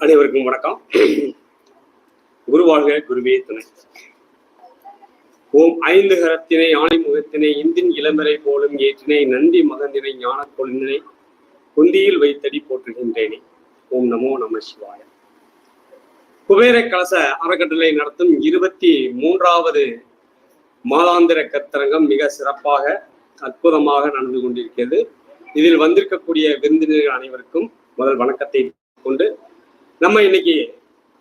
அனைவருக்கும் வணக்கம். குருவாழ்க குருவே துணை. ஓம் ஐந்து கரத்தினை ஆணை முகத்தினை இந்தின் இளமரை போலும் ஏற்றினை நந்தி மகந்தினை ஞான கொழுந்தினை குந்தியில் வைத்தடி போற்றுகின்றேனே. ஓம் நமோ நம சிவாய. குபேர கலச அறக்கட்டளை நடத்தும் இருபத்தி மூன்றாவது மாதாந்திர கத்தரங்கம் மிக சிறப்பாக அற்புதமாக நடந்து கொண்டிருக்கிறது. இதில் வந்திருக்கக்கூடிய விருந்தினர்கள் அனைவருக்கும் முதல் வணக்கத்தை கொண்டு நம்ம இன்னைக்கு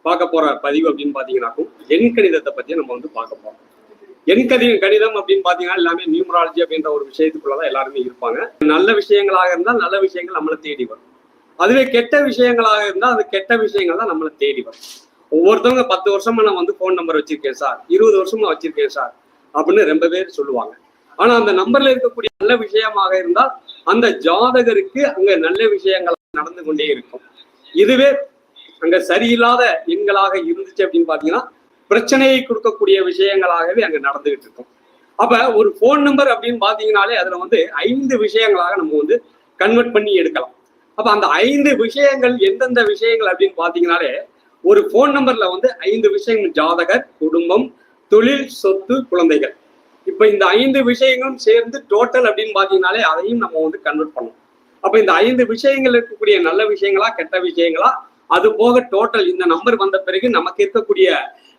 பார்க்க போற பதிவு அப்படின்னு பாத்தீங்கன்னாக்கும் எண் கணிதத்தை பத்தி நம்ம வந்து பார்க்க போறோம். எண் கதி கணிதம் அப்படின்னு பாத்தீங்கன்னா எல்லாமே நியூமராலஜி அப்படின்ற ஒரு விஷயத்துக்குள்ளதான் எல்லாருமே இருப்பாங்க. நல்ல விஷயங்களாக இருந்தால் நல்ல விஷயங்கள் நம்மளை தேடி வரும். அதுவே கெட்ட விஷயங்களாக இருந்தால் அது கெட்ட விஷயங்கள் தான் நம்மளை தேடி வரும். ஒவ்வொருத்தவங்க பத்து வருஷமா நான் வந்து ஃபோன் நம்பர் வச்சிருக்கேன் சார். இருபது வருஷமா வச்சிருக்கேன் சார் அப்படின்னு ரொம்ப பேர் சொல்லுவாங்க. ஆனா அந்த நம்பர்ல இருக்கக்கூடிய நல்ல விஷயமாக இருந்தால் அந்த ஜாதகருக்கு அங்க நல்ல விஷயங்கள் நடந்து கொண்டே இருக்கும். இதுவே அங்க சரியில்லாத எண்களாக இருந்துச்சு அப்படின்னு பாத்தீங்கன்னா பிரச்சனையை கொடுக்கக்கூடிய விஷயங்களாகவே அங்க நடந்துகிட்டு இருக்கும். அப்ப ஒரு போன் நம்பர் அப்படின்னு பாத்தீங்கன்னாலே அதுல வந்து ஐந்து விஷயங்களாக நம்ம வந்து கன்வெர்ட் பண்ணி எடுக்கலாம். அப்ப அந்த ஐந்து விஷயங்கள் எந்தெந்த விஷயங்கள் அப்படின்னு பாத்தீங்கன்னாலே ஒரு போன் நம்பர்ல வந்து ஐந்து விஷயங்கள். ஜாதகர் குடும்பம் தொழில் சொத்து குழந்தைகள். இப்ப இந்த ஐந்து விஷயங்களும் சேர்ந்து டோட்டல் அப்படின்னு பாத்தீங்கன்னாலே அதையும் நம்ம வந்து கன்வெர்ட் பண்ணணும். அப்ப இந்த ஐந்து விஷயங்கள் இருக்கக்கூடிய நல்ல விஷயங்களா கெட்ட விஷயங்களா அது போக டோட்டல் இந்த நம்பர் வந்த பிறகு நமக்கு இருக்கக்கூடிய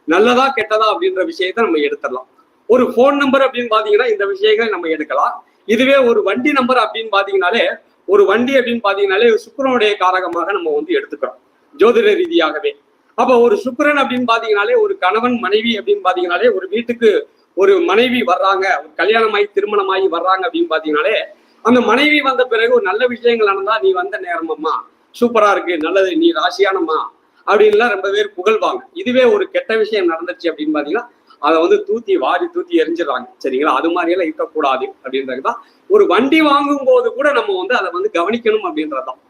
நல்லதா கெட்டதா அப்படின்ற விஷயத்த நம்ம எடுத்துடலாம். ஒரு ஃபோன் நம்பர் அப்படின்னு பாத்தீங்கன்னா இந்த விஷயங்களை நம்ம எடுக்கலாம். இதுவே ஒரு வண்டி நம்பர் அப்படின்னு பாத்தீங்கன்னாலே ஒரு வண்டி அப்படின்னு பாத்தீங்கன்னாலே சுக்கரனுடைய காரகமாக நம்ம வந்து எடுத்துக்கிறோம். ஜோதிட ரீதியாகவே. அப்ப ஒரு சுக்கரன் அப்படின்னு பாத்தீங்கன்னாலே ஒரு கணவன் மனைவி அப்படின்னு பாத்தீங்கன்னாலே ஒரு வீட்டுக்கு ஒரு மனைவி வர்றாங்க ஒரு கல்யாணமாகி திருமணமாகி வர்றாங்க அப்படின்னு பாத்தீங்கன்னாலே அந்த மனைவி வந்த பிறகு ஒரு நல்ல விஷயங்கள் நடந்தா நீ வந்த நேரமம்மா சூப்பரா இருக்கு நல்லது நீ ராசியானம்மா அப்படின்லாம் ரொம்ப பேர் புகழ்வாங்க. இதுவே ஒரு கெட்ட விஷயம் நடந்துச்சு அப்படின்னு பாத்தீங்கன்னா அதை வந்து தூத்தி வாரி தூத்தி எரிஞ்சிடறாங்க. சரிங்களா? அது மாதிரி எல்லாம் இருக்கக்கூடாது அப்படின்றதுதான். ஒரு வண்டி வாங்கும் போது கூட நம்ம வந்து அதை வந்து கவனிக்கணும் அப்படின்றதுதான்.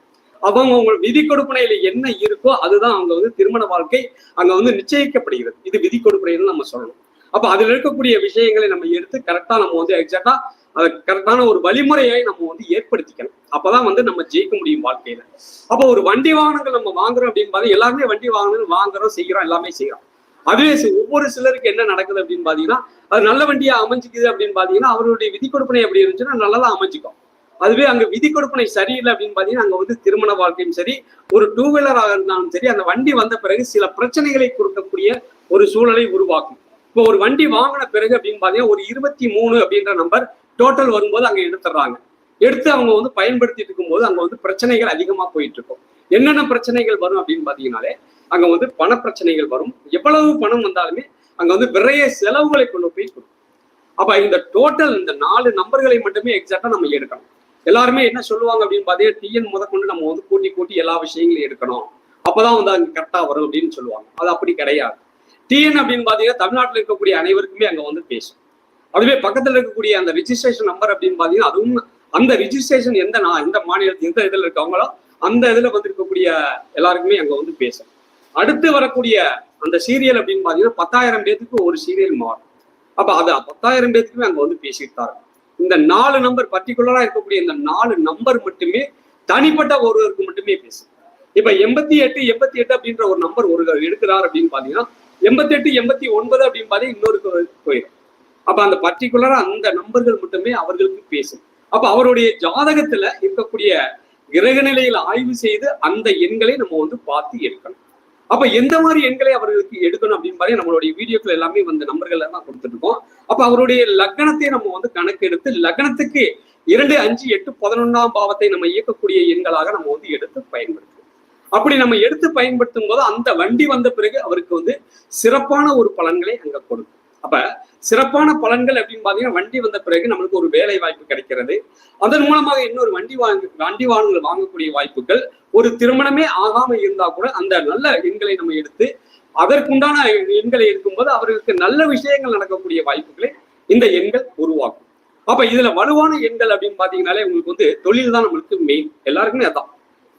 அவங்க உங்க விதி கொடுப்பனையில என்ன இருக்கோ அதுதான் அவங்க வந்து திருமண வாழ்க்கை அங்க வந்து நிச்சயிக்கப்படுகிறது. இது விதி கொடுப்பனைன்னு நம்ம சொல்லணும். அப்ப அதுல இருக்கக்கூடிய விஷயங்களை நம்ம எடுத்து கரெக்டா நம்ம வந்து எக்ஸாக்டா அதை கரெக்டான ஒரு வழிமுறையை நம்ம வந்து ஏற்படுத்திக்கணும். அப்பதான் வந்து நம்ம ஜெயிக்க முடியும் வாழ்க்கையில. அப்ப ஒரு வண்டி வாகனங்கள் நம்ம வாங்குறோம் அப்படின்னு பார்த்தா எல்லாருமே வண்டி வாகனங்கள் வாங்குறோம் செய்கிறோம் எல்லாமே செய்யறோம். அதுவே ஒவ்வொரு சிலருக்கு என்ன நடக்குது அப்படின்னு பாத்தீங்கன்னா அது நல்ல வண்டியா அமைஞ்சிக்குது அப்படின்னு பாத்தீங்கன்னா அவருடைய விதி கொடுப்பனை எப்படி இருந்துச்சுன்னா நல்லதா அமைஞ்சிக்கும். அதுவே அங்க விதி கொடுப்பனை சரியில்லை அப்படின்னு பாத்தீங்கன்னா அங்க வந்து திருமண வாழ்க்கையும் சரி ஒரு டூ வீலராக இருந்தாலும் சரி அந்த வண்டி வந்த பிறகு சில பிரச்சனைகளை கொடுக்கக்கூடிய ஒரு சூழலை உருவாக்கும். இப்போ ஒரு வண்டி வாங்கின பிறகு அப்படின்னு பாத்தீங்கன்னா ஒரு இருபத்தி மூணு அப்படின்ற நம்பர் டோட்டல் வரும்போது அங்க எடுத்துடுறாங்க எடுத்து அவங்க வந்து பயன்படுத்திட்டு இருக்கும்போது அங்க வந்து பிரச்சனைகள் அதிகமா போயிட்டு இருக்கும் என்னென்ன பிரச்சனைகள் வரும் அப்படின்னு பார்த்தீங்கன்னாலே அங்க வந்து பண பிரச்சனைகள் வரும். எவ்வளவு பணம் வந்தாலுமே அங்க வந்து விரைய செலவுகளை கொண்டு போய் கொடுக்கும். அப்ப இந்த டோட்டல் இந்த நாலு நம்பர்களை மட்டுமே எக்ஸாக்டாக நம்ம எடுக்கணும். எல்லாருமே என்ன சொல்லுவாங்க அப்படின்னு பார்த்தீங்கன்னா டிஎன் முத கொண்டு நம்ம வந்து கூட்டி கூட்டி எல்லா விஷயங்களையும் எடுக்கணும். அப்பதான் வந்து அங்க கரெக்டா வரும் அப்படின்னு சொல்லுவாங்க. அது அப்படி கிடையாது. டிஎன் அப்படின்னு பாத்தீங்கன்னா தமிழ்நாட்டில் இருக்கக்கூடிய அனைவருக்குமே அங்க வந்து பேசும். அதுவே பக்கத்துல இருக்கக்கூடிய அந்த ரிஜிஸ்ட்ரேஷன் நம்பர் அப்படின்னு பாத்தீங்கன்னா அதுவும் அந்த ரிஜிஸ்ட்ரேஷன் எந்த நான் எந்த மாநிலத்தில் எந்த இதுல இருக்கவங்களோ அந்த இதுல வந்து இருக்கக்கூடிய எல்லாருக்குமே அங்க வந்து பேசும் அடுத்து வரக்கூடிய அந்த சீரியல் அப்படின்னு பாத்தீங்கன்னா பத்தாயிரம் பேத்துக்கு ஒரு சீரியல் மாறும். அப்ப அது பத்தாயிரம் பேத்துக்குமே அங்க வந்து பேசிட்டு இந்த நாலு நம்பர் பர்டிகுலரா இருக்கக்கூடிய இந்த நாலு நம்பர் மட்டுமே தனிப்பட்ட ஒருவருக்கு மட்டுமே பேசும். இப்ப எண்பத்தி எட்டு எண்பத்தி எட்டு அப்படின்ற ஒரு நம்பர் ஒரு எடுக்கிறார் அப்படின்னு பாத்தீங்கன்னா எண்பத்தி எட்டு எண்பத்தி ஒன்பது அப்படின்னு பாத்தீங்கன்னா இன்னொரு போயிடும் அப்ப அந்த பர்டிகுலரா அந்த நம்பர்கள் மட்டுமே அவர்களுக்கு பேசும். அப்ப அவருடைய ஜாதகத்துல இருக்கக்கூடிய கிரக நிலையில ஆய்வு செய்து அந்த எண்களை நம்ம வந்து பார்த்து எடுக்கணும். அப்ப எந்த மாதிரி எண்களை அவர்களுக்கு எடுக்கணும் அப்படின்னு பாத்தீங்கன்னா நம்மளுடைய வீடியோக்கள் எல்லாமே வந்து நம்பர்கள் எல்லாம் கொடுத்துட்டு இருக்கோம் அப்ப அவருடைய லக்னத்தை நம்ம வந்து கணக்கெடுத்து லக்னத்துக்கு இரண்டு அஞ்சு எட்டு பதினொன்னாம் பாவத்தை நம்ம இயக்கக்கூடிய எண்களாக நம்ம வந்து எடுத்து பயன்படுத்துவோம். அப்படி நம்ம எடுத்து பயன்படுத்தும் போது அந்த வண்டி வந்த பிறகு அவருக்கு வந்து சிறப்பான ஒரு பலன்களை அங்க கொடுக்கும். அப்ப சிறப்பான பலன்கள் அப்படின்னு பாத்தீங்கன்னா வண்டி வந்த பிறகு நம்மளுக்கு ஒரு வேலை வாய்ப்பு கிடைக்கிறது. அதன் மூலமாக இன்னொரு வண்டி வாங்க வண்டி வாகனங்கள் வாங்கக்கூடிய வாய்ப்புகள் ஒரு திருமணமே ஆகாம இருந்தா கூட அந்த நல்ல எண்களை நம்ம எடுத்து அதற்குண்டான எண்களை எடுக்கும்போது அவர்களுக்கு நல்ல விஷயங்கள் நடக்கக்கூடிய வாய்ப்புகளை இந்த எண்கள் உருவாக்கும். அப்ப இதுல வலுவான எண்கள் அப்படின்னு பாத்தீங்கன்னாலே உங்களுக்கு வந்து தொழில் தான் நம்மளுக்கு மெயின் எல்லாருக்குமே அதான்.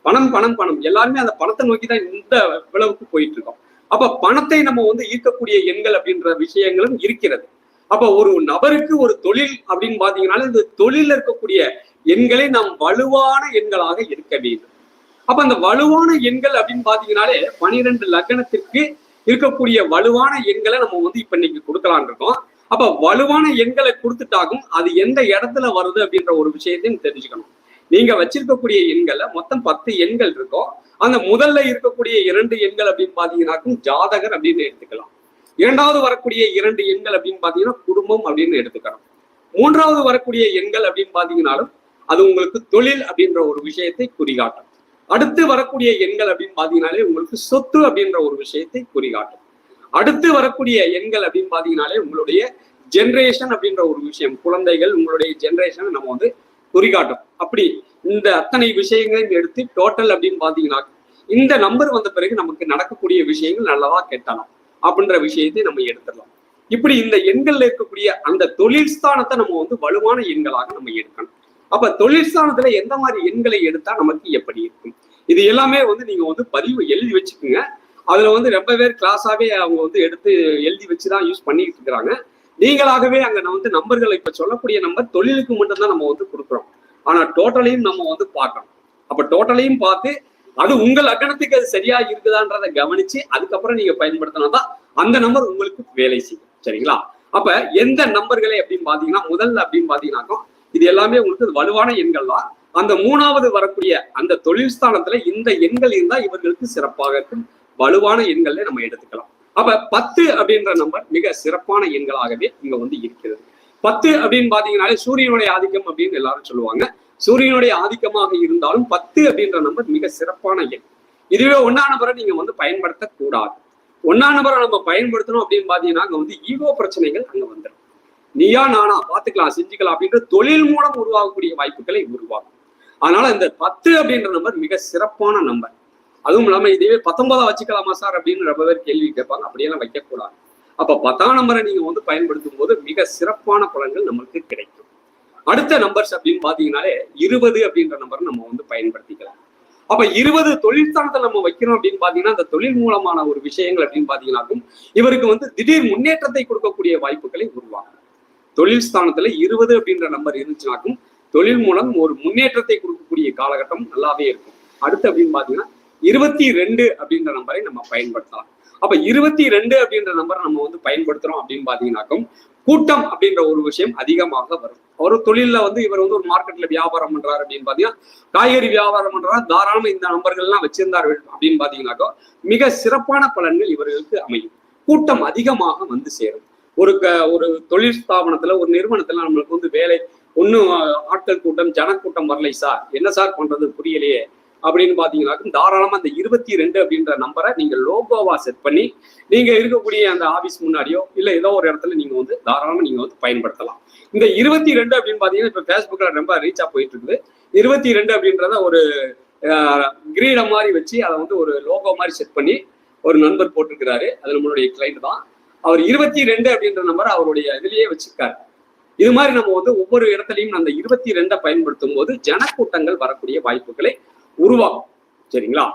பணம் பணம் பணம். எல்லாருமே அந்த பணத்தை நோக்கி தான் இந்த விளவுக்கு போயிட்டு இருக்கோம். அப்ப பணத்தை நம்ம வந்து ஈர்க்கக்கூடிய எண்கள் அப்படின்ற விஷயங்களும் இருக்கிறது. அப்ப ஒரு நபருக்கு ஒரு தொழில் அப்படின்னு பாத்தீங்கன்னா இந்த தொழில இருக்கக்கூடிய எண்களை நாம் வலுவான எண்களாக இருக்க வேண்டும். அப்ப அந்த வலுவான எண்கள் அப்படின்னு பாத்தீங்கன்னாலே பனிரெண்டு லக்னத்திற்கு இருக்கக்கூடிய வலுவான எண்களை நம்ம வந்து இப்ப இன்னைக்கு கொடுக்கலான் இருக்கோம். அப்ப வலுவான எண்களை கொடுத்துட்டாகும் அது எந்த இடத்துல வருது அப்படின்ற ஒரு விஷயத்தையும் தெரிஞ்சுக்கணும். நீங்க வச்சிருக்கக்கூடிய எண்கள்ல மொத்தம் பத்து எண்கள் இருக்கும். அந்த முதல்ல இருக்கக்கூடிய இரண்டு எண்கள் அப்படின்னு பாத்தீங்கன்னாக்கும் ஜாதகர் அப்படின்னு எடுத்துக்கலாம். இரண்டாவது வரக்கூடிய இரண்டு எண்கள் அப்படின்னு பாத்தீங்கன்னா குடும்பம் அப்படின்னு எடுத்துக்கலாம். மூன்றாவது வரக்கூடிய எண்கள் அப்படின்னு பாத்தீங்கன்னாலும் அது உங்களுக்கு தொழில் அப்படின்ற ஒரு விஷயத்தை குறிகாட்டும். அடுத்து வரக்கூடிய எண்கள் அப்படின்னு பாத்தீங்கன்னாலே உங்களுக்கு சொத்து அப்படின்ற ஒரு விஷயத்தை குறிகாட்டும். அடுத்து வரக்கூடிய எண்கள் அப்படின்னு பாத்தீங்கன்னாலே உங்களுடைய ஜென்ரேஷன் அப்படின்ற ஒரு விஷயம். குழந்தைகள் உங்களுடைய ஜென்ரேஷன் நம்ம வந்து குறிகாட்டும். அப்படி இந்த அத்தனை விஷயங்களையும் எடுத்து டோட்டல் அப்படின்னு பாத்தீங்கன்னா இந்த நம்பர் வந்த பிறகு நமக்கு நடக்கக்கூடிய விஷயங்கள் நல்லதா கெட்டலாம் அப்படின்ற விஷயத்தை நம்ம எடுத்துடலாம். இப்படி இந்த எண்கள்ல இருக்கக்கூடிய அந்த தொழில் ஸ்தானத்தை நம்ம வந்து வலுவான எண்களாக நம்ம எடுக்கணும். அப்ப தொழில் ஸ்தானத்துல எந்த மாதிரி எண்களை எடுத்தா நமக்கு எப்படி இருக்கும்? இது எல்லாமே வந்து நீங்க வந்து பதிவு எழுதி வச்சுக்கோங்க. அதுல வந்து ரொம்ப பேர் கிளாஸாவே அவங்க வந்து எடுத்து எழுதி வச்சுதான் யூஸ் பண்ணிட்டு இருக்கிறாங்க. நீங்களாகவே அங்க நான் வந்து நம்பர்களை இப்ப சொல்லக்கூடிய நம்பர் தொழிலுக்கு மட்டும்தான் நம்ம வந்து கொடுக்குறோம். ஆனா டோட்டலையும் நம்ம வந்து பார்க்கணும். அப்ப டோட்டலையும் பார்த்து அது உங்க லக்கணத்துக்கு அது சரியா இருக்குதான்றதை கவனிச்சு அதுக்கப்புறம் நீங்க பயன்படுத்தினா தான் அந்த நம்பர் உங்களுக்கு வேலை செய்யும். சரிங்களா? அப்ப எந்த நம்பர்களே அப்படின்னு பாத்தீங்கன்னா முதல்ல அப்படின்னு பாத்தீங்கன்னாக்கா இது எல்லாமே உங்களுக்கு வலுவான எண்கள் தான். அந்த மூணாவது வரக்கூடிய அந்த தொழில் ஸ்தானத்துல இந்த எண்கள் இருந்தா இவர்களுக்கு சிறப்பாக இருக்கும். வலுவான எண்கள்ல நம்ம எடுத்துக்கலாம். அப்ப பத்து அப்படின்ற நம்பர் மிக சிறப்பான எண்களாகவே இங்க வந்து இருக்கிறது. பத்து அப்படின்னு பாத்தீங்கன்னாலே சூரியனுடைய ஆதிக்கம் அப்படின்னு எல்லாரும் சொல்லுவாங்க. சூரியனுடைய ஆதிக்கமாக இருந்தாலும் பத்து அப்படின்ற நம்பர் மிக சிறப்பான எண். இதுவே ஒன்னா நம்பரை நீங்க வந்து பயன்படுத்தக்கூடாது. ஒன்னா நம்பரை நம்ம பயன்படுத்தணும் அப்படின்னு பாத்தீங்கன்னா அங்க வந்து ஈகோ பிரச்சனைகள் அங்க வந்துடும் நீயா நானா பாத்துக்கலாம் செஞ்சுக்கலாம் அப்படின்ற தொழில் மூலம் உருவாகக்கூடிய வாய்ப்புகளை உருவாகும் அதனால இந்த பத்து அப்படின்ற நம்பர் மிக சிறப்பான நம்பர் அதுவும் இல்லாம இதுவே பத்தொன்பதா வச்சுக்கலாமா சார் அப்படின்னு ரொம்ப பேர் கேள்வி கேட்பாங்க. அப்படியெல்லாம் வைக்கக்கூடாது. அப்ப பத்தாம் நம்பரை நீங்க வந்து பயன்படுத்தும் போது மிக சிறப்பான பலன்கள் நம்மளுக்கு கிடைக்கும். அடுத்த நம்பர்ஸ் அப்படின்னு பாத்தீங்கன்னாலே இருபது அப்படின்ற நம்பர் நம்ம வந்து பயன்படுத்திக்கலாம். அப்ப இருபது தொழிற்சாலத்தை நம்ம வைக்கிறோம் அப்படின்னு பாத்தீங்கன்னா அந்த தொழில் மூலமான ஒரு விஷயங்கள் அப்படின்னு பாத்தீங்கன்னாக்கும் இவருக்கு வந்து திடீர் முன்னேற்றத்தை கொடுக்கக்கூடிய வாய்ப்புகளை உருவாகும் தொழில் ஸ்தானத்துல இருபது அப்படின்ற நம்பர் இருந்துச்சுனாக்கும் தொழில் மூலம் ஒரு முன்னேற்றத்தை கொடுக்கக்கூடிய காலகட்டம் நல்லாவே இருக்கும். அடுத்து அப்படின்னு பாத்தீங்கன்னா இருபத்தி ரெண்டு அப்படின்ற நம்பரை நம்ம பயன்படுத்தலாம். அப்ப இருபத்தி ரெண்டு அப்படின்ற நம்பரை நம்ம வந்து பயன்படுத்துறோம் அப்படின்னு பாத்தீங்கன்னாக்கும் கூட்டம் அப்படின்ற ஒரு விஷயம் அதிகமாக வரும். ஒரு தொழில்ல வந்து இவர் வந்து ஒரு மார்க்கெட்ல வியாபாரம் பண்றாரு அப்படின்னு பாத்தீங்கன்னா காய்கறி வியாபாரம் பண்றாரு தாராளமா இந்த நம்பர்கள்லாம் வச்சிருந்தார் அப்படின்னு பாத்தீங்கன்னாக்கோ மிக சிறப்பான பலன்கள் இவர்களுக்கு அமையும். கூட்டம் அதிகமாக வந்து சேரும். ஒரு க ஒரு தொழில் ஸ்தாபனத்துல ஒரு நிறுவனத்துல நம்மளுக்கு வந்து வேலை ஒன்றும் ஆட்கள் கூட்டம் ஜனக்கூட்டம் வரலை சார். என்ன சார் பண்றது புரியலையே. அப்படின்னு பாத்தீங்கன்னாக்கும் தாராளமா அந்த இருபத்தி ரெண்டு அப்படின்ற நம்பரை நீங்க லோகோவா செட் பண்ணி நீங்க இருக்கக்கூடிய அந்த ஆபீஸ் முன்னாடியோ இல்ல ஏதோ ஒரு இடத்துல நீங்க வந்து தாராளமா நீங்க வந்து பயன்படுத்தலாம். இந்த இருபத்தி ரெண்டு அப்படின்னு பாத்தீங்கன்னா இப்ப ஃபேஸ்புக்ல ரொம்ப ரீச்சா போயிட்டு இருக்குது. இருபத்தி ரெண்டு அப்படின்றத ஒரு கிரீடம் மாதிரி வச்சு அதை வந்து ஒரு லோகோ மாதிரி செட் பண்ணி ஒரு நண்பர் போட்டிருக்கிறாரு. அது நம்மளுடைய கிளைண்ட் தான். அவர் இருபத்தி ரெண்டு அப்படின்ற நம்பர் அவருடைய இதுலயே வச்சிருக்காரு. இது மாதிரி நம்ம வந்து ஒவ்வொரு இடத்துலையும் அந்த இருபத்தி ரெண்டை பயன்படுத்தும் போது ஜனக்கூட்டங்கள் வரக்கூடிய வாய்ப்புகளை உருவாகும். சரிங்களா?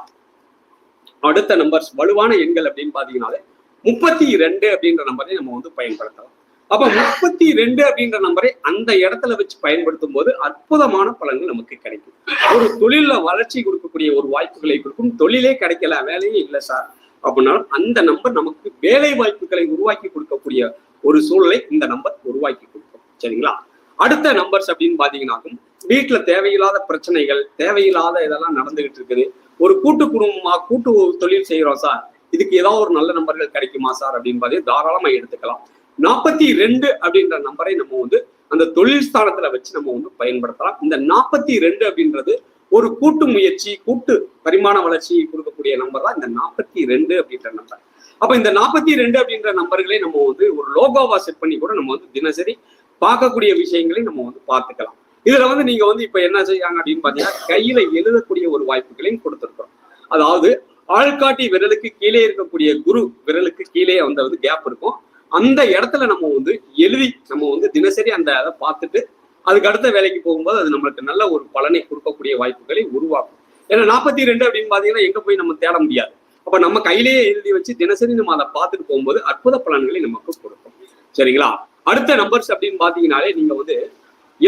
அடுத்த நம்பர்ஸ் வலுவான எண்கள் அப்படின்னு பாத்தீங்கன்னாலே முப்பத்தி ரெண்டு அப்படின்ற நம்பரை நம்ம வந்து பயன்படுத்தலாம். அப்ப முப்பத்தி ரெண்டு அப்படின்ற நம்பரை அந்த இடத்துல வச்சு பயன்படுத்தும் போது அற்புதமான பலன்கள் நமக்கு கிடைக்கும். ஒரு தொழில வளர்ச்சி கொடுக்கக்கூடிய ஒரு வாய்ப்புகளை கொடுக்கும். தொழிலே கிடைக்கல வேலையே இல்லை சார். அப்படின்னாலும் அந்த நம்பர் நமக்கு வேலை வாய்ப்புகளை உருவாக்கி கொடுக்கக்கூடிய ஒரு சூழலை இந்த நம்பர் உருவாக்கி கொடுக்கும். சரிங்களா? அடுத்த நம்பர்ஸ் அப்படின்னு பாத்தீங்கன்னாக்கும் வீட்டுல தேவையில்லாத பிரச்சனைகள் தேவையில்லாத இதெல்லாம் நடந்துகிட்டு இருக்குது. ஒரு கூட்டு குடும்பமா கூட்டு தொழில் செய்யறோம் சார். இதுக்கு ஏதாவது ஒரு நல்ல நம்பர்கள் கிடைக்குமா சார் அப்படின்னு பார்த்து தாராளமா எடுத்துக்கலாம். நாற்பத்தி ரெண்டு அப்படின்ற நம்பரை நம்ம வந்து அந்த தொழில் ஸ்தானத்துல வச்சு நம்ம வந்து பயன்படுத்தலாம். இந்த நாற்பத்தி ரெண்டு அப்படின்றது ஒரு கூட்டு முயற்சி கூட்டு பரிமாண வளர்ச்சி கொடுக்கக்கூடிய நம்பர் தான் இந்த நாற்பத்தி ரெண்டு அப்படின்ற நம்பர். அப்ப இந்த நாற்பத்தி ரெண்டு அப்படின்ற நம்பர்களை நம்ம வந்து ஒரு லோகோவா செட் பண்ணி கூட நம்ம வந்து தினசரி பார்க்கக்கூடிய விஷயங்களை நம்ம வந்து பார்த்துக்கலாம். இதுல வந்து நீங்க வந்து இப்ப என்ன செய்யாங்க அப்படின்னு பாத்தீங்கன்னா கையில எழுதக்கூடிய ஒரு வாய்ப்புகளையும் கொடுத்துருக்கோம் அதாவது ஆள்காட்டி விரலுக்கு கீழே இருக்கக்கூடிய குரு விரலுக்கு கீழே வந்து வந்து கேப் இருக்கும். அந்த இடத்துல நம்ம வந்து எழுதி நம்ம வந்து தினசரி அந்த அதை பார்த்துட்டு அதுக்கு அடுத்த வேலைக்கு போகும்போது அது நம்மளுக்கு நல்ல ஒரு பலனை கொடுக்கக்கூடிய வாய்ப்புகளை உருவாக்கும். ஏன்னா நாற்பத்தி ரெண்டு அப்படின்னு பாத்தீங்கன்னா எங்க போய் நம்ம தேட முடியாது. அப்ப நம்ம கையிலேயே எழுதி வச்சு தினசரி நம்ம அதை பார்த்துட்டு போகும்போது அற்புத பலன்களை நமக்கு கொடுக்கும். சரிங்களா? அடுத்த நம்பர்ஸ் அப்படின்னு பாத்தீங்கன்னாலே நீங்க வந்து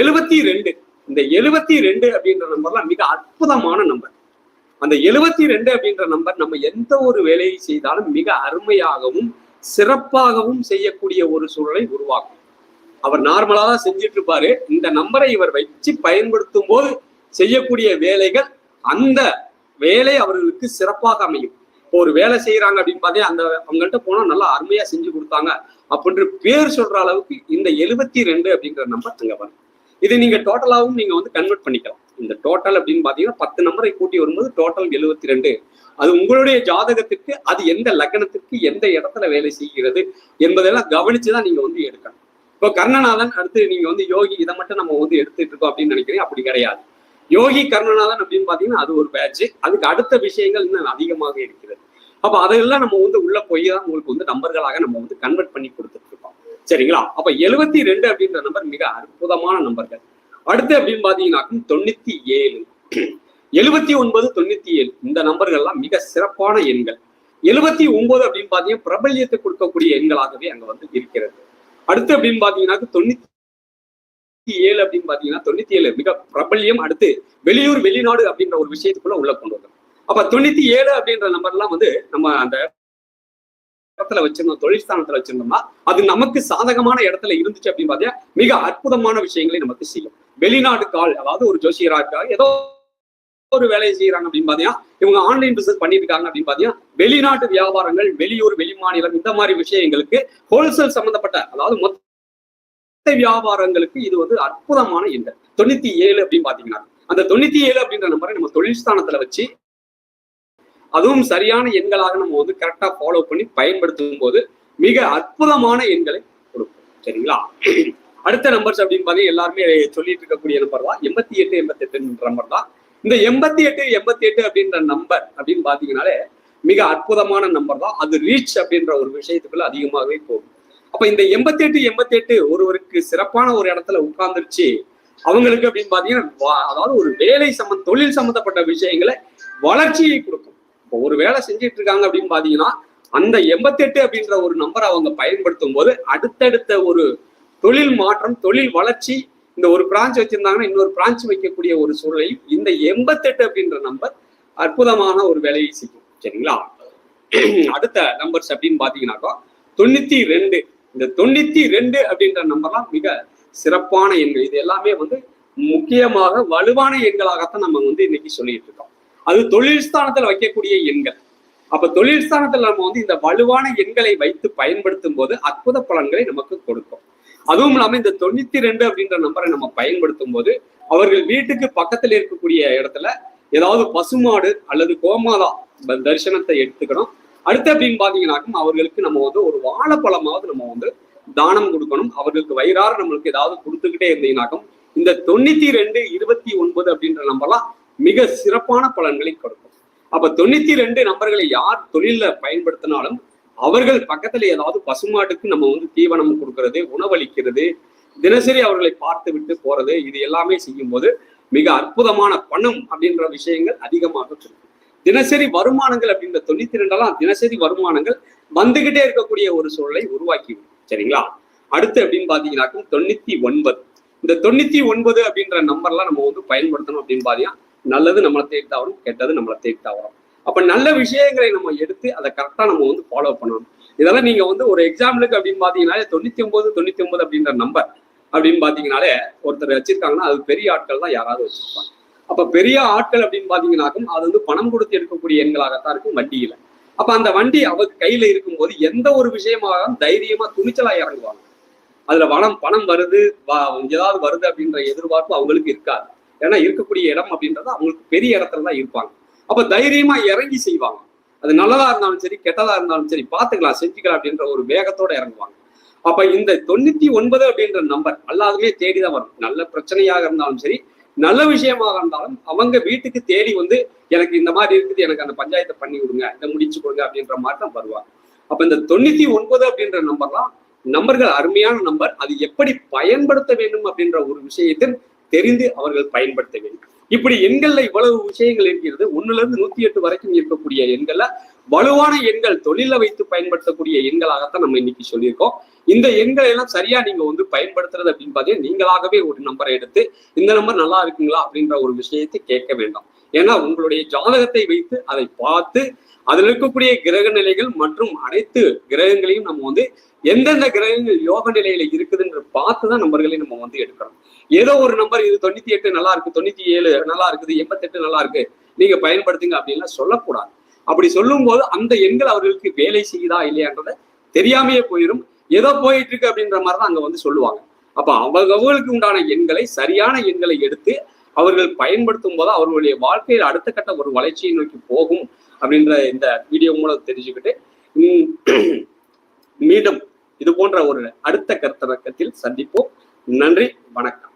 எழுபத்தி ரெண்டு இந்த எழுபத்தி ரெண்டு அப்படின்ற நம்பர்லாம் மிக அற்புதமான நம்பர். அந்த எழுபத்தி ரெண்டு அப்படின்ற நம்பர் நம்ம எந்த ஒரு வேலையை செய்தாலும் மிக அருமையாகவும் சிறப்பாகவும் செய்யக்கூடிய ஒரு சூழலை உருவாக்கும். அவர் நார்மலா தான் செஞ்சுட்டு இருப்பாரு இந்த நம்பரை இவர் வச்சு பயன்படுத்தும் போது செய்யக்கூடிய வேலைகள் அந்த வேலை அவர்களுக்கு சிறப்பாக அமையும். இப்போ ஒரு வேலை செய்யறாங்க அப்படின்னு பார்த்தா அந்த அவங்கள்ட்ட போனா நல்லா அருமையா செஞ்சு கொடுத்தாங்க அப்படின்ற பேர் சொல்ற அளவுக்கு இந்த எழுபத்தி ரெண்டு அப்படிங்கிற நம்பர் அங்க வரும். இது நீங்க டோட்டலாவும் நீங்க வந்து கன்வெர்ட் பண்ணிக்கலாம். இந்த டோட்டல் அப்படின்னு பாத்தீங்கன்னா பத்து நம்பரை கூட்டி வரும்போது டோட்டல் எழுபத்தி ரெண்டு அது உங்களுடைய ஜாதகத்திற்கு அது எந்த லக்னத்திற்கு எந்த இடத்துல வேலை செய்கிறது என்பதெல்லாம் கவனிச்சுதான் நீங்க வந்து எடுக்கணும். இப்போ கர்ணநாதன் அடுத்து நீங்க வந்து யோகி இதை மட்டும் நம்ம வந்து எடுத்துட்டு இருக்கோம் அப்படின்னு நினைக்கிறீங்க அப்படி கிடையாது. யோகி கர்ணநாதன் அப்படின்னு பாத்தீங்கன்னா அது ஒரு பேட்ச் அதுக்கு அடுத்த விஷயங்கள் இன்னும் அதிகமாக இருக்கிறது. அப்ப அதெல்லாம் நம்ம வந்து உள்ள போய் தான் உங்களுக்கு வந்து நம்பர்களாக நம்ம வந்து கன்வெர்ட் பண்ணி கொடுத்துருக்கோம் சரிங்களா? அப்ப எழுபத்தி ரெண்டு அப்படின்ற நம்பர் மிக அற்புதமான நம்பர்கள். அடுத்து அப்படின்னு பாத்தீங்கன்னாக்கும் தொண்ணூத்தி ஏழு எழுபத்தி ஒன்பது தொண்ணூத்தி ஏழு இந்த நம்பர்கள்லாம் மிக சிறப்பான எண்கள். எழுபத்தி ஒன்பது அப்படின்னு பாத்தீங்கன்னா பிரபல்யத்தை கொடுக்கக்கூடிய எண்களாகவே அங்க வந்து இருக்கிறது. அடுத்து அப்படின்னு பாத்தீங்கன்னா தொண்ணூத்தி ஏழு அப்படின்னு பாத்தீங்கன்னா தொண்ணூத்தி ஏழு மிக பிரபல்யம். அடுத்து வெளியூர் வெளிநாடு அப்படின்ற ஒரு விஷயத்துக்குள்ள உள்ள கொண்டு வந்தோம் அப்ப தொண்ணூத்தி ஏழு அப்படின்ற நம்பர்லாம் வந்து நம்ம அந்த இடத்துல வச்சிருந்தோம் தொழிற்சாலத்துல ஸ்தானத்துல வச்சிருந்தோம்னா அது நமக்கு சாதகமான இடத்துல இருந்துச்சு அப்படின்னு பார்த்தீங்கன்னா மிக அற்புதமான விஷயங்களை நமக்கு செய்யும். வெளிநாடு கால் அதாவது ஒரு ஜோசியரா இருக்கா ஏதோ ஒரு வேலையை செய்யறாங்க அப்படின்னு பாத்தீங்கன்னா இவங்க ஆன்லைன் பிசினஸ் பண்ணிட்டு இருக்காங்க அப்படின்னு பாத்தீங்கன்னா வெளிநாட்டு வியாபாரங்கள் வெளியூர் வெளிமாநிலம் இந்த மாதிரி விஷயங்களுக்கு ஹோல்சேல் சம்பந்தப்பட்ட அதாவது மொத்த வியாபாரங்களுக்கு இது வந்து அற்புதமான எண்கள் தொண்ணூத்தி ஏழு அப்படின்னு பாத்தீங்கன்னா அந்த தொண்ணூத்தி ஏழு அப்படின்ற நம்பரை நம்ம தொழில் ஸ்தானத்துல வச்சு அதுவும் சரியான எண்களாக நம்ம வந்து கரெக்டா ஃபாலோ பண்ணி பயன்படுத்தும் போது மிக அற்புதமான எண்களை கொடுக்கும். சரிங்களா? அடுத்த நம்பர்ஸ் அப்படின்னு பார்த்தீங்கன்னா எல்லாருமே சொல்லிட்டு இருக்கக்கூடிய நம்பர் தான். எண்பத்தி எட்டு எண்பத்தி எட்டுன்ற நம்பர் தான். இந்த எண்பத்தி எட்டு எண்பத்தி எட்டு அப்படின்ற நம்பர் அப்படின்னு பாத்தீங்கன்னாலே மிக அற்புதமான நம்பர் தான். அது ரீச் அப்படின்ற ஒரு விஷயத்துக்குள்ள அதிகமாகவே போகும். அப்ப இந்த எண்பத்தி எட்டு எண்பத்தி எட்டு ஒருவருக்கு சிறப்பான ஒரு இடத்துல உட்கார்ந்துருச்சு. அவங்களுக்கு அப்படின்னு பாத்தீங்கன்னா அதாவது ஒரு வேலை சம்பந்த தொழில் சம்பந்தப்பட்ட விஷயங்களை வளர்ச்சியை கொடுக்கும். இப்போ ஒரு வேலை செஞ்சுட்டு இருக்காங்க அப்படின்னு பாத்தீங்கன்னா அந்த எண்பத்தெட்டு அப்படின்ற ஒரு நம்பரை அவங்க பயன்படுத்தும் போது அடுத்தடுத்த ஒரு தொழில் மாற்றம் தொழில் வளர்ச்சி இந்த ஒரு பிரான்ச் வச்சிருந்தாங்கன்னா இன்னொரு பிரான்ச் வைக்கக்கூடிய ஒரு சூழலையும் இந்த எண்பத்தெட்டு அப்படின்ற நம்பர் அற்புதமான ஒரு வேலையை செய்யும். சரிங்களா? அடுத்த நம்பர்ஸ் அப்படின்னு பாத்தீங்கன்னாக்கா தொண்ணூத்தி ரெண்டு. இந்த தொண்ணூத்தி ரெண்டு அப்படின்ற நம்பர்லாம் மிக சிறப்பான எண்கள். இது எல்லாமே வந்து முக்கியமாக வலுவான எண்களாகத்தான் நம்ம வந்து இன்னைக்கு சொல்லிட்டு இருக்கோம். அது தொழில் ஸ்தானத்துல வைக்கக்கூடிய எண்கள். அப்ப தொழில் ஸ்தானத்துல நம்ம வந்து இந்த வலுவான எண்களை வைத்து பயன்படுத்தும் போது அற்புத பலன்களை நமக்கு கொடுக்கும். அதுவும் இல்லாம இந்த தொண்ணூத்தி ரெண்டு அப்படின்ற நம்பரை நம்ம பயன்படுத்தும் போது அவர்கள் வீட்டுக்கு பக்கத்துல இருக்கக்கூடிய இடத்துல ஏதாவது பசுமாடு அல்லது கோமாதா தரிசனத்தை எடுத்துக்கணும். அடுத்து அப்படின்னு பாத்தீங்கன்னாக்கும் அவர்களுக்கு நம்ம வந்து ஒரு வாழைப்பழமாவது நம்ம வந்து தானம் கொடுக்கணும். அவர்களுக்கு வயிறார நம்மளுக்கு ஏதாவது கொடுத்துக்கிட்டே இருந்தீங்கன்னாக்கும் இந்த தொண்ணூத்தி ரெண்டு இருபத்தி ஒன்பது அப்படின்ற நம்பர்லாம் மிக சிறப்பான பலன்களை கொடுக்கும். அப்ப தொண்ணூத்தி ரெண்டு நம்பர்களை யார் தொழில பயன்படுத்தினாலும் அவர்கள் பக்கத்துல ஏதாவது பசுமாட்டுக்கு நம்ம வந்து தீவனம் கொடுக்கறது உணவளிக்கிறது தினசரி அவர்களை பார்த்து விட்டு போறது இது எல்லாமே செய்யும் போது மிக அற்புதமான பணம் அப்படின்ற விஷயங்கள் அதிகமாக இருக்கும். தினசரி வருமானங்கள் அப்படின்ற தொண்ணூத்தி ரெண்டெல்லாம் தினசரி வருமானங்கள் வந்துகிட்டே இருக்கக்கூடிய ஒரு சூழலை உருவாக்கி சரிங்களா? அடுத்து அப்படின்னு பாத்தீங்கன்னாக்கும் தொண்ணூத்தி ஒன்பது. இந்த தொண்ணூத்தி ஒன்பது அப்படின்ற நம்பர்லாம் நம்ம வந்து பயன்படுத்தணும் அப்படின்னு பாத்தீங்கன்னா நல்லது நம்மளை தேடித்தா வரும் கெட்டது நம்மளை தேடித்தா வரும் அப்ப நல்ல விஷயங்களை நம்ம எடுத்து அதை கரெக்டா நம்ம வந்து ஃபாலோ பண்ணணும். இதெல்லாம் நீங்க வந்து ஒரு எக்ஸாம்பிளுக்கு அப்படின்னு பாத்தீங்கன்னாலே தொண்ணூத்தி ஒன்பது தொண்ணூத்தி ஒன்பது அப்படின்ற நம்பர் அப்படின்னு பாத்தீங்கன்னாலே ஒருத்தர் வச்சிருக்காங்கன்னா அது பெரிய ஆட்கள் தான் யாராவது வச்சிருப்பாங்க. அப்ப பெரிய ஆட்கள் அப்படின்னு பாத்தீங்கன்னாக்கும் அது வந்து பணம் கொடுத்து எடுக்கக்கூடிய எண்களாகத்தான் இருக்கும் வண்டியில. அப்ப அந்த வண்டி அவர் கையில இருக்கும்போது எந்த ஒரு விஷயமாக தைரியமா துணிச்சலா இறங்குவாங்க. அதுல பணம் பணம் வருது ஏதாவது வருது அப்படின்ற எதிர்பார்ப்பு அவங்களுக்கு இருக்காது. ஏன்னா இருக்கக்கூடிய இடம் அப்படின்றது அவங்களுக்கு பெரிய இடத்துல தான் இருப்பாங்க. அப்ப தைரியமா இறங்கி செய்வாங்க. அது நல்லதா இருந்தாலும் சரி கெட்டதா இருந்தாலும் சரி பாத்துக்கலாம் செஞ்சுக்கலாம் அப்படின்ற ஒரு வேகத்தோட இறங்குவாங்க. அப்ப இந்த தொண்ணூத்தி ஒன்பது அப்படின்ற நம்பர் எல்லாருமே தேடிதான் வரும். நல்ல பிரச்சனையாக இருந்தாலும் சரி நல்ல விஷயமாக இருந்தாலும் அவங்க வீட்டுக்கு தேடி வந்து எனக்கு இந்த மாதிரி இருக்குது எனக்கு அந்த பஞ்சாயத்தை பண்ணி விடுங்க இதை முடிச்சு கொடுங்க அப்படின்ற மாதிரி தான் வருவாங்க. அப்ப இந்த தொண்ணூத்தி ஒன்பது அப்படின்ற நம்பர்லாம் நம்பர்கள் அருமையான நம்பர். அது எப்படி பயன்படுத்த வேண்டும் அப்படின்ற ஒரு விஷயத்தை தெரிந்து அவர்கள் பயன்படுத்த வேண்டும் இப்படி எண்கள்ல இவ்வளவு விஷயங்கள் இருக்கிறது ஒண்ணுல இருந்து நூத்தி எட்டு வரைக்கும் இருக்கக்கூடிய எண்கள்ல வலுவான எண்கள் தொழில வைத்து பயன்படுத்தக்கூடிய எண்களாகத்தான் நம்ம இன்னைக்கு சொல்லியிருக்கோம். இந்த எண்களை எல்லாம் சரியா நீங்க வந்து பயன்படுத்துறது அப்படின்னு பாத்தீங்கன்னா நீங்களாகவே ஒரு நம்பரை எடுத்து இந்த நம்பர் நல்லா இருக்குங்களா அப்படின்ற ஒரு விஷயத்தை கேட்க வேண்டாம். ஏன்னா உங்களுடைய ஜாதகத்தை வைத்து அதை பார்த்து அதில் இருக்கக்கூடிய கிரக நிலைகள் மற்றும் அனைத்து கிரகங்களையும் நம்ம வந்து எந்தெந்த கிரகங்கள் யோக நிலையில இருக்குதுன்ற பார்த்து தான் நம்பர்களை நம்ம வந்து எடுக்கிறோம் ஏதோ ஒரு நம்பர் இது தொண்ணூத்தி எட்டு நல்லா இருக்கு தொண்ணூத்தி ஏழு நல்லா இருக்குது எண்பத்தெட்டு நல்லா இருக்கு நீங்க பயன்படுத்துங்க அப்படின்லாம் சொல்லக்கூடாது. அப்படி சொல்லும் போது அந்த எண்கள் அவர்களுக்கு வேலை செய்யுதா இல்லையான்றத தெரியாமையே போயிடும் ஏதோ போயிட்டு இருக்கு அப்படின்ற மாதிரி தான் அங்க வந்து சொல்லுவாங்க. அப்ப அவங்க அவங்களுக்கு உண்டான எண்களை சரியான எண்களை எடுத்து அவர்கள் பயன்படுத்தும் போது அவர்களுடைய வாழ்க்கையில் அடுத்த கட்ட ஒரு வளர்ச்சியை நோக்கி போகும் அப்படின்ற இந்த வீடியோ மூலம் தெரிஞ்சுக்கிட்டு உம் மீண்டும் இது போன்ற ஒரு அடுத்த கருத்தரக்கத்தில் சந்திப்போம். நன்றி வணக்கம்.